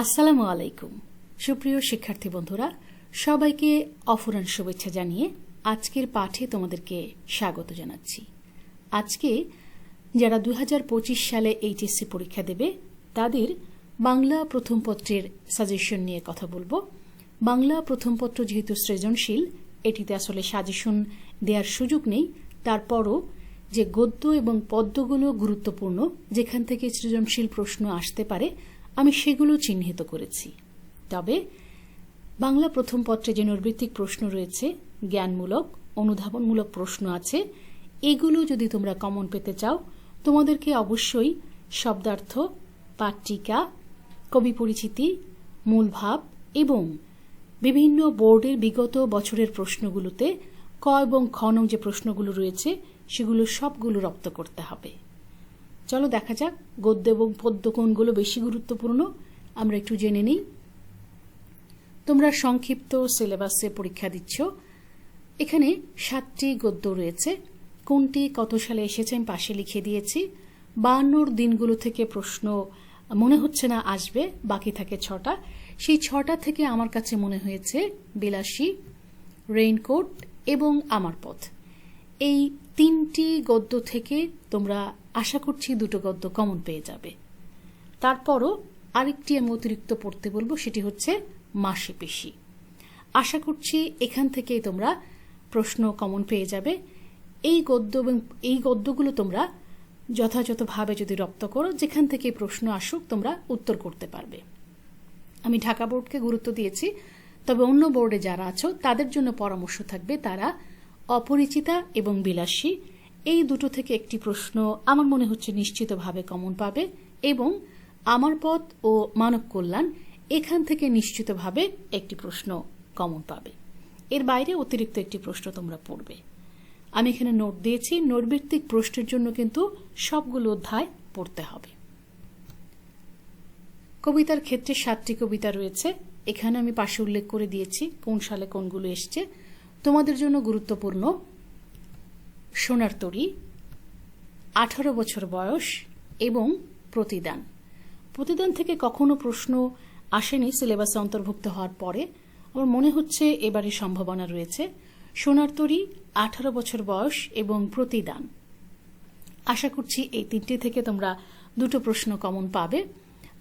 আসসালামু আলাইকুম। সুপ্রিয় শিক্ষার্থী বন্ধুরা, সবাইকে অফুরান শুভেচ্ছা জানিয়ে আজকের পাঠে তোমাদেরকে স্বাগত জানাচ্ছি। আজকে যারা দু হাজার পঁচিশ সালে এইচএসসি পরীক্ষা দেবে, তাদের বাংলা প্রথম পত্রের সাজেশন নিয়ে কথা বলব। বাংলা প্রথম পত্র যেহেতু সৃজনশীল, এটিতে আসলে সাজেশন দেওয়ার সুযোগ নেই। তারপরও যে গদ্য এবং পদ্যগুলো গুরুত্বপূর্ণ, যেখান থেকে সৃজনশীল প্রশ্ন আসতে পারে আমি সেগুলো চিহ্নিত করেছি। তবে বাংলা প্রথম পত্রে যে নৈর্বৃত্তিক প্রশ্ন রয়েছে, জ্ঞানমূলক, অনুধাবনমূলক প্রশ্ন আছে, এগুলো যদি তোমরা কমন পেতে চাও, তোমাদেরকে অবশ্যই শব্দার্থ পাট্টিকা কবি পরিচিতি মূলভাব এবং বিভিন্ন বোর্ডের বিগত বছরের প্রশ্নগুলোতে ক এবং খ যে প্রশ্নগুলো রয়েছে, সেগুলো সবগুলো রপ্ত করতে হবে। চলো দেখা যাক গদ্য এবং পদ্য কোনগুলো বেশি গুরুত্বপূর্ণ। আমরা একটু জেনে নিই। তোমরা সংক্ষিপ্ত সিলেবাসে পরীক্ষা দিচ্ছ। এখানে সাতটি গদ্য রয়েছে। কোনটি কত সালে এসেছে আমি পাশে লিখে দিয়েছি। বায়ান্নর দিনগুলো থেকে প্রশ্ন মনে হচ্ছে না আসবে, বাকি থাকে ছটা। সেই ছটা থেকে আমার কাছে মনে হয়েছে বিলাসী, রেইনকোট এবং আমার পথ। এই তিনটি গদ্য থেকে তোমরা আশা করছি দুটো গদ্য কমন পেয়ে যাবে। তারপরও আরেকটি আমি অতিরিক্ত পড়তে বলব, সেটি হচ্ছে মাসে পেশি। আশা করছি এখান থেকেই তোমরা প্রশ্ন কমন পেয়ে যাবে। এই গদ্য এবং এই গদ্যগুলো তোমরা যথাযথভাবে যদি রপ্ত করো, যেখান থেকে প্রশ্ন আসুক তোমরা উত্তর করতে পারবে। আমি ঢাকা বোর্ডকে গুরুত্ব দিয়েছি, তবে অন্য বোর্ডে যারা আছো, তাদের জন্য পরামর্শ থাকবে, তারা অপরিচিতা এবং বিলাসী, এই দুটো থেকে একটি প্রশ্ন আমার মনে হচ্ছে নিশ্চিতভাবে কমন পাবে এবং আমার পথ ও মানব কল্যাণ এখান থেকে নিশ্চিতভাবে একটি প্রশ্ন কমন পাবে। এর বাইরে অতিরিক্ত একটি প্রশ্ন তোমরা পড়বে। আমি এখানে নোট দিয়েছি নৈর্বৃত্তিক প্রশ্নের জন্য কিন্তু সবগুলো অধ্যায় পড়তে হবে। কবিতার ক্ষেত্রে সাতটি কবিতা রয়েছে। এখানে আমি পাশে উল্লেখ করে দিয়েছি কোন সালে কোনগুলো এসছে। তোমাদের জন্য গুরুত্বপূর্ণ সোনার তরী, আঠারো বছর বয়স এবং প্রতিদান। প্রতিদান থেকে কখনো প্রশ্ন আসেনি সিলেবাসে অন্তর্ভুক্ত হওয়ার পরে। আমার মনে হচ্ছে এবারে সম্ভাবনা রয়েছে। সোনার তরী, আঠারো বছর বয়স এবং প্রতিদান। আশা করছি এই তিনটি থেকে তোমরা দুটো প্রশ্ন কমন পাবে।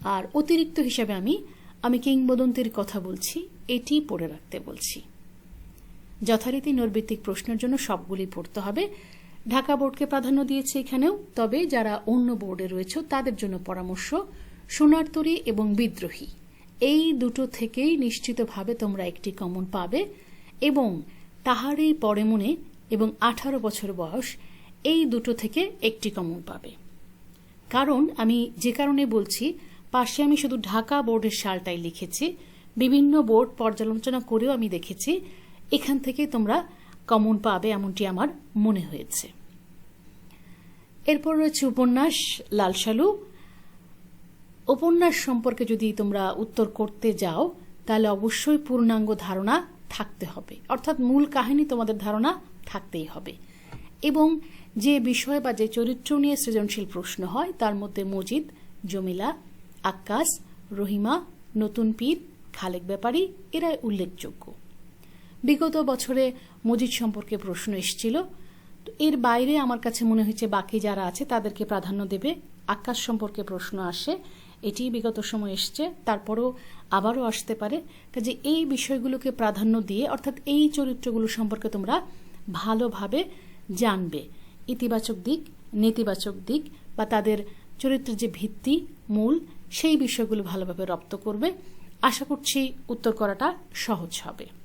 আর অতিরিক্ত হিসাবে আমি আমি কিংবদন্তির কথা বলছি, এটি পড়ে রাখতে বলছি। যথারীতি নৈর্বৃত্তিক প্রশ্নের জন্য সবগুলি পড়তে হবে। ঢাকা বোর্ডকে প্রাধান্য দিয়েছে এখানেও, তবে যারা অন্য বোর্ডে রয়েছে তাদের জন্য পরামর্শ, সোনারতরী এবং বিদ্রোহী। এই দুটো থেকেই নিশ্চিতভাবে তোমরা একটি কমন পাবে এবং তাহারই পরে মনে এবং আঠারো বছর বয়স, এই দুটো থেকে একটি কমন পাবে। কারণ আমি যে কারণে বলছি, পাশে আমি শুধু ঢাকা বোর্ডের সালটাই লিখেছি, বিভিন্ন বোর্ড পর্যালোচনা করেও আমি দেখেছি এখান থেকে তোমরা কমন পাবে এমনটি আমার মনে হয়েছে। এরপর রয়েছে উপন্যাস লালসালু উপন্যাস সম্পর্কে যদি তোমরা উত্তর করতে যাও, তাহলে অবশ্যই পূর্ণাঙ্গ ধারণা থাকতে হবে। অর্থাৎ মূল কাহিনী তোমাদের ধারণা থাকতেই হবে। এবং যে বিষয় বা যে চরিত্র নিয়ে সৃজনশীল প্রশ্ন হয়, তার মধ্যে মজিদ, জমিলা, আক্কাস, রহিমা, নতুন পীর, খালেক ব্যাপারী, এরাই উল্লেখযোগ্য। বিগত বছরে মজিদ সম্পর্কে প্রশ্ন এসেছিল। এর বাইরে আমার কাছে মনে হয়েছে বাকি যারা আছে তাদেরকে প্রাধান্য দেবে। আকাশ সম্পর্কে প্রশ্ন আসে, এটি বিগত সময় এসছে, তারপরও আবারও আসতে পারে। কাজে এই বিষয়গুলোকে প্রাধান্য দিয়ে, অর্থাৎ এই চরিত্রগুলো সম্পর্কে তোমরা ভালোভাবে জানবে। ইতিবাচক দিক, নেতিবাচক দিক বা তাদের চরিত্রের যে ভিত্তি, মূল, সেই বিষয়গুলো ভালোভাবে রপ্ত করবে। আশা করছি উত্তর করাটা সহজ হবে।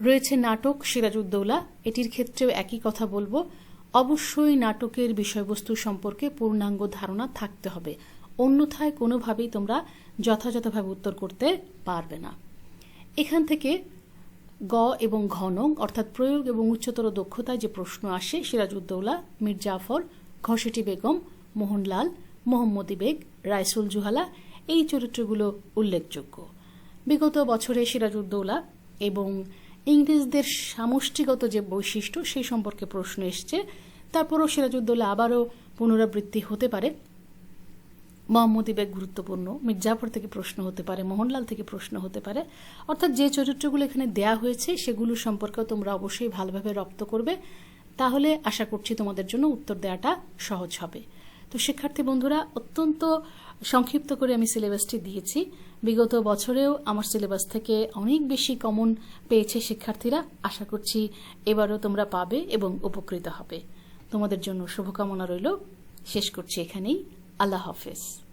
রয়েছে নাটক সিরাজউদ্দৌলা। এটির ক্ষেত্রেও একই কথা বলব। অবশ্যই নাটকের বিষয়বস্তু সম্পর্কে পূর্ণাঙ্গ ধারণা থাকতে হবে। অন্যথায় কোনোভাবেই তোমরা যথাযথভাবে উত্তর করতে পারবে না। এখান থেকে গ এবং ঘনং, অর্থাৎ প্রয়োগ এবং উচ্চতর দক্ষতায় যে প্রশ্ন আসে, সিরাজউদ্দৌলা, মীর জাফর ঘসেটি বেগম, মোহনলাল, মোহাম্মদী বেগ, রাইসুল জুহালা, এই চরিত্রগুলো উল্লেখযোগ্য। বিগত বছরে সিরাজউদ্দৌলা এবং ইংরেজদের সামষ্টিগত যে বৈশিষ্ট্য, সেই সম্পর্কে প্রশ্ন এসছে। তারপরও সিরাজউদ্দৌলা আবারও পুনরাবৃত্তি হতে পারে। মোহাম্মদী ব্যাগ গুরুত্বপূর্ণ। মির্জাফর থেকে প্রশ্ন হতে পারে, মোহনলাল থেকে প্রশ্ন হতে পারে। অর্থাৎ যে চরিত্রগুলো এখানে দেয়া হয়েছে, সেগুলো সম্পর্কেও তোমরা অবশ্যই ভালোভাবে রপ্ত করবে। তাহলে আশা করছি তোমাদের জন্য উত্তর দেওয়াটা সহজ হবে। তো শিক্ষার্থী বন্ধুরা, অত্যন্ত সংক্ষিপ্ত করে আমি সিলেবাসটি দিয়েছি। বিগত বছরেও আমার সিলেবাস থেকে অনেক বেশি কমন পেয়েছে শিক্ষার্থীরা। আশা করছি এবারও তোমরা পাবে এবং উপকৃত হবে। তোমাদের জন্য শুভকামনা রইল। শেষ করছি এখানেই। আল্লাহ হাফেজ।